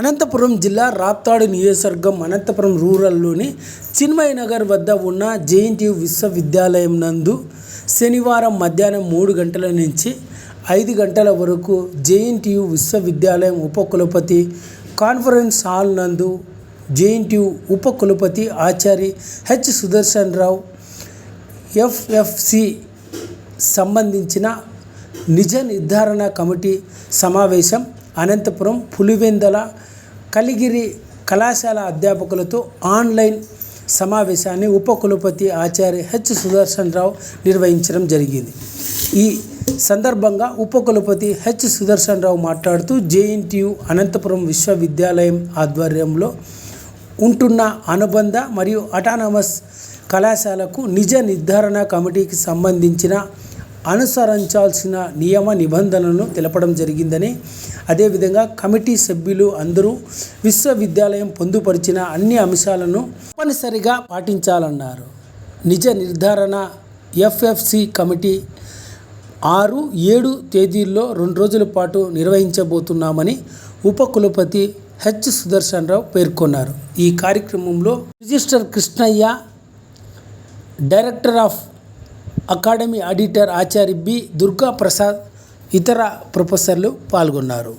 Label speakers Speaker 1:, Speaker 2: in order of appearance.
Speaker 1: అనంతపురం జిల్లా రాప్తాడు నియోజకవర్గం అనంతపురం రూరల్లోని చిన్మయ నగర్ వద్ద ఉన్న జేఎన్టీయు విశ్వవిద్యాలయం నందు శనివారం మధ్యాహ్నం మూడు గంటల నుంచి ఐదు గంటల వరకు జేఎన్టీయు విశ్వవిద్యాలయం ఉపకులపతి కాన్ఫరెన్స్ హాల్ నందు జేఎన్టీయు ఉపకులపతి ఆచార్య హెచ్ సుదర్శన్ రావు ఎఫ్ఎఫ్సి సంబంధించిన నిజ నిర్ధారణ కమిటీ సమావేశం అనంతపురం పులివెందల కలిగిరి కళాశాల అధ్యాపకులతో ఆన్లైన్ సమావేశాన్ని ఉపకులపతి ఆచార్య హెచ్ సుదర్శన్ రావు నిర్వహించడం జరిగింది. ఈ సందర్భంగా ఉపకులపతి హెచ్ సుదర్శన్ రావు మాట్లాడుతూ జేఎన్టీయు అనంతపురం విశ్వవిద్యాలయం ఆధ్వర్యంలో ఉంటున్న అనుబంధ మరియు అటానమస్ కళాశాలకు నిజ నిర్ధారణ కమిటీకి సంబంధించిన అనుసరించాల్సిన నియమ నిబంధనలను తెలపడం జరిగిందని అదేవిధంగా కమిటీ సభ్యులు అందరూ విశ్వవిద్యాలయం పొందుపరిచిన అన్ని అంశాలను తప్పనిసరిగా పాటించాలన్నారు. నిజ నిర్ధారణ ఎఫ్ఎఫ్సి కమిటీ ఆరు ఏడు తేదీల్లో రెండు రోజుల పాటు నిర్వహించబోతున్నామని ఉపకులపతి హెచ్ సుదర్శన్ రావు పేర్కొన్నారు. ఈ కార్యక్రమంలో registrar Krishnaiah director of academy auditor Acharya B Durga Prasad ఇతర ప్రొఫెసర్లు పాల్గొన్నారు.